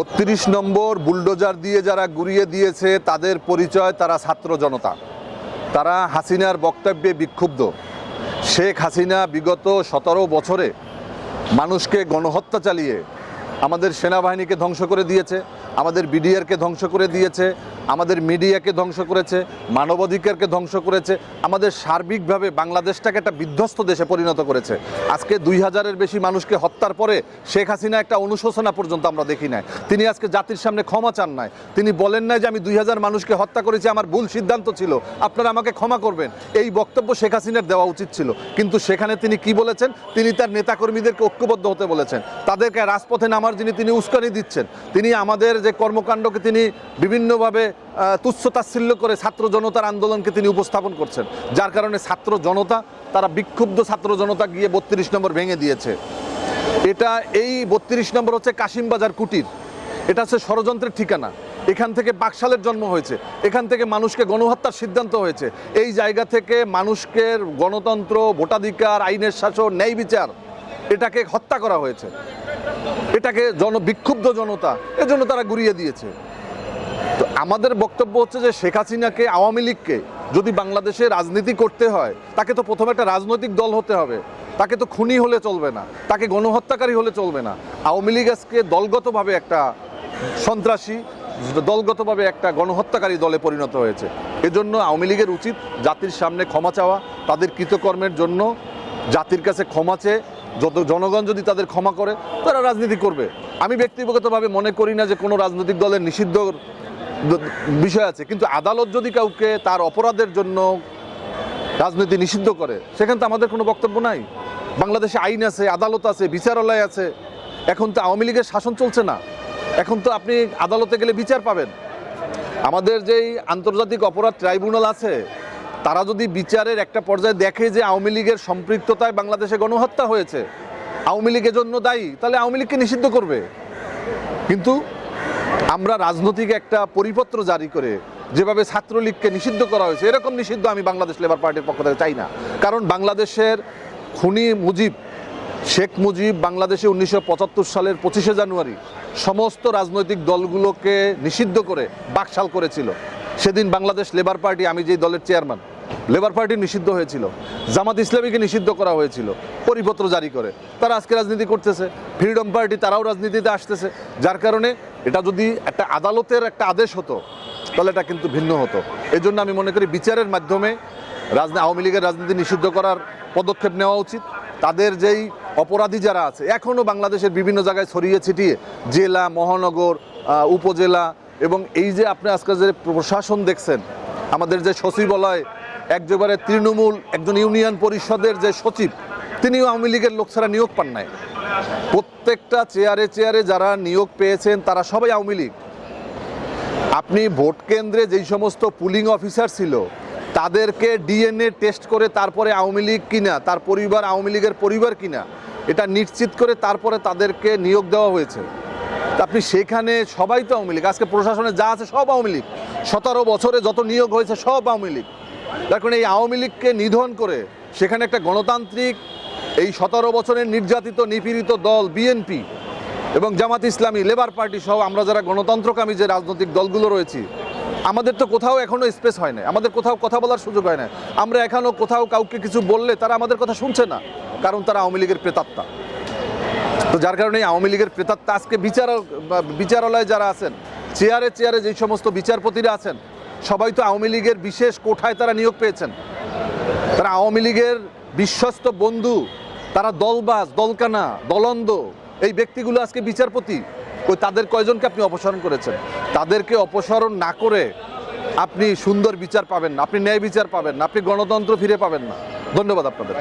বত্রিশ নম্বর বুলডোজার দিয়ে যারা ঘুরিয়ে দিয়েছে, তাদের পরিচয় তারা ছাত্র জনতা। তারা হাসিনার বক্তব্যে বিক্ষুব্ধ। শেখ হাসিনা বিগত সতেরো বছরে মানুষকে গণহত্যা চালিয়ে আমাদের সেনাবাহিনীকে ধ্বংস করে দিয়েছে, আমাদের বিডিআরকে ধ্বংস করে দিয়েছে আমাদের মিডিয়াকে ধ্বংস করেছে, মানবাধিকারকে ধ্বংস করেছে, আমাদের সার্বিকভাবে বাংলাদেশটাকে একটা বিধ্বস্ত দেশে পরিণত করেছে। আজকে দুই হাজারের বেশি মানুষকে হত্যার পরে শেখ হাসিনা একটা অনুশোচনা পর্যন্ত আমরা দেখি নাই। তিনি আজকে জাতির সামনে ক্ষমা চান নাই। তিনি বলেন নাই যে আমি দুই হাজার মানুষকে হত্যা করেছি, আমার ভুল সিদ্ধান্ত ছিল। আপনারা আমাকে ক্ষমা করবেন। এই বক্তব্য শেখ হাসিনার দেওয়া উচিত ছিল। কিন্তু সেখানে তিনি কি বলেছেন? তিনি তার নেতাকর্মীদেরকে ঐক্যবদ্ধ হতে বলেছেন। তাদেরকে রাজপথে নামার যিনি তিনি উস্কানি দিচ্ছেন। তিনি আমাদের যে কর্মকাণ্ডকে তিনি বিভিন্নভাবে আহ, তুচ্ছ তাচ্ছিল্য করে ছাত্র জনতার আন্দোলনকে তিনি উপস্থাপন করছেন। যার কারণে ছাত্র জনতা তারা বিক্ষুব্ধ ছাত্র জনতা গিয়ে বত্রিশ নম্বর ভেঙে দিয়েছে। এটা এই বত্রিশ নম্বর হচ্ছে কাশিমবাজার কুটির। এটা হচ্ছে ষড়যন্ত্রের ঠিকানা। এখান থেকে বাকশালের জন্ম হয়েছে। এখান থেকে মানুষকে গণহত্যার সিদ্ধান্ত হয়েছে। এই জায়গা থেকে মানুষকে গণতন্ত্র ভোটাধিকার আইনের শাসন ন্যায় বিচার এটাকে হত্যা করা হয়েছে। এটাকে জন বিক্ষুব্ধ জনতা এজন্য তারা গুড়িয়ে দিয়েছে। তো আমাদের বক্তব্য হচ্ছে যে শেখ হাসিনাকে, আওয়ামী লীগকে যদি বাংলাদেশে রাজনীতি করতে হয়, তাকে তো প্রথমে একটা রাজনৈতিক দল হতে হবে। তাকে তো খুনি হলে চলবে না, তাকে গণহত্যাকারী হলে চলবে না। আওয়ামী লীগ আজকে দলগতভাবে একটা সন্ত্রাসী, দলগতভাবে একটা গণহত্যাকারী দলে পরিণত হয়েছে। এজন্য আওয়ামী লীগের উচিত জাতির সামনে ক্ষমা চাওয়া, তাদের কৃতকর্মের জন্য জাতির কাছে ক্ষমা চেয়ে, যত জনগণ যদি তাদের ক্ষমা করে, তারা রাজনীতি করবে। আমি ব্যক্তিগতভাবে মনে করি না যে কোনো রাজনৈতিক দলের নিষিদ্ধ বিষয় আছে, কিন্তু আদালত যদি কাউকে তার অপরাধের জন্য রাজনীতি নিষিদ্ধ করে, সেখানে তো আমাদের কোনো বক্তব্য নাই। বাংলাদেশে আইন আছে, আদালত আছে, বিচারালয় আছে, এখন তো আওয়ামী লীগের শাসন চলছে না। এখন তো আপনি আদালতে গেলে বিচার পাবেন। আমাদের যেই আন্তর্জাতিক অপরাধ ট্রাইব্যুনাল আছে, তারা যদি বিচারের একটা পর্যায়ে দেখে যে আওয়ামী লীগের সম্পৃক্ততায় বাংলাদেশে গণহত্যা হয়েছে, আওয়ামী লীগের জন্য দায়ী, তাহলে আওয়ামী লীগকে নিষিদ্ধ করবে। কিন্তু আমরা রাজনৈতিক একটা পরিপত্র জারি করে যেভাবে ছাত্রলীগকে নিষিদ্ধ করা হয়েছে, এরকম নিষিদ্ধ আমি বাংলাদেশ লেবার পার্টির পক্ষ থেকে চাই না। কারণ বাংলাদেশের খুনি মুজিব, শেখ মুজিব বাংলাদেশে উনিশশো পঁচাত্তর সালের পঁচিশে জানুয়ারি সমস্ত রাজনৈতিক দলগুলোকে নিষিদ্ধ করে বাকশাল করেছিল। সেদিন বাংলাদেশ লেবার পার্টি আমি যেই দলের চেয়ারম্যান লেবার পার্টি নিষিদ্ধ হয়েছিল, জামাত ইসলামীকে নিষিদ্ধ করা হয়েছিল, পরিপত্র জারি করে। তারা আজকে রাজনীতি করতেছে, ফ্রিডম পার্টি তারাও রাজনীতিতে আসতেছে। যার কারণে এটা যদি একটা আদালতের একটা আদেশ হতো, তাহলে এটা কিন্তু ভিন্ন হতো। এই জন্য আমি মনে করি বিচারের মাধ্যমে রাজনীতি আওয়ামী লীগের রাজনীতি নিষিদ্ধ করার পদক্ষেপ নেওয়া উচিত। তাদের যেই অপরাধী যারা আছে এখনও বাংলাদেশের বিভিন্ন জায়গায় ছড়িয়ে ছিটিয়ে জেলা, মহানগর উপজেলা এবং এই যে আপনি আজকে যে প্রশাসন দেখছেন, আমাদের যে সচিবালয় একবারে তৃণমূল, একজন ইউনিয়ন পরিষদের যে সচিব, তিনিও আওয়ামী লীগের লোক ছাড়া নিয়োগ পান নাই। প্রত্যেকটা চেয়ারে চেয়ারে যারা নিয়োগ পেয়েছেন, তারা সবাই আওয়ামী লীগ। আপনি ভোট কেন্দ্রে যেই সমস্ত পুলিং অফিসার ছিল, তাদেরকে ডিএনএ টেস্ট করে তারপরে আওয়ামী লীগ কিনা, তার পরিবার, আওয়ামী লীগের পরিবার কিনা, এটা নিশ্চিত করে তারপরে তাদেরকে নিয়োগ দেওয়া হয়েছে। আপনি সেখানে সবাই তো আওয়ামী লীগ। আজকে প্রশাসনে যা আছে সব আওয়ামী লীগ। সতেরো বছরে যত নিয়োগ হয়েছে, সব আওয়ামী লীগ। দেখুন, এই আওয়ামী লীগকে নিধন করে সেখানে একটা গণতান্ত্রিক, এই সতেরো বছরের নির্যাতিত, নিপীড়িত দল, বিএনপি এবং জামাত ইসলামী, লেবার পার্টি সহ আমরা যারা গণতন্ত্রকামী যে রাজনৈতিক দলগুলো রয়েছি, আমাদের তো কোথাও এখনও স্পেস হয় না আমাদের কোথাও কথা বলার সুযোগ হয় না আমরা এখনও কোথাও কাউকে কিছু বললে তারা আমাদের কথা শুনছে না, কারণ তারা আওয়ামী লীগের প্রেতাত্মা। তো যার কারণে আওয়ামী লীগের প্রেতাত্মা আজকে বিচার বিচারালয়ে যারা আছেন, চেয়ারে চেয়ারে যেই সমস্ত বিচারপতিরা আছেন সবাই তো আওয়ামী লীগের বিশেষ কোঠায় তারা নিয়োগ পেয়েছেন। তারা আওয়ামী লীগের বিশ্বস্ত বন্ধু, তারা দলবাজ, দলকানা, দলন্দ, এই ব্যক্তিগুলো আজকে বিচারপতি, ওই তাদের কয়জনকে আপনি অপসারণ করেছেন? তাদেরকে অপসারণ না করে আপনি সুন্দর বিচার পাবেন না, আপনি ন্যায় বিচার পাবেন না, আপনি গণতন্ত্র ফিরে পাবেন না। ধন্যবাদ আপনাদের।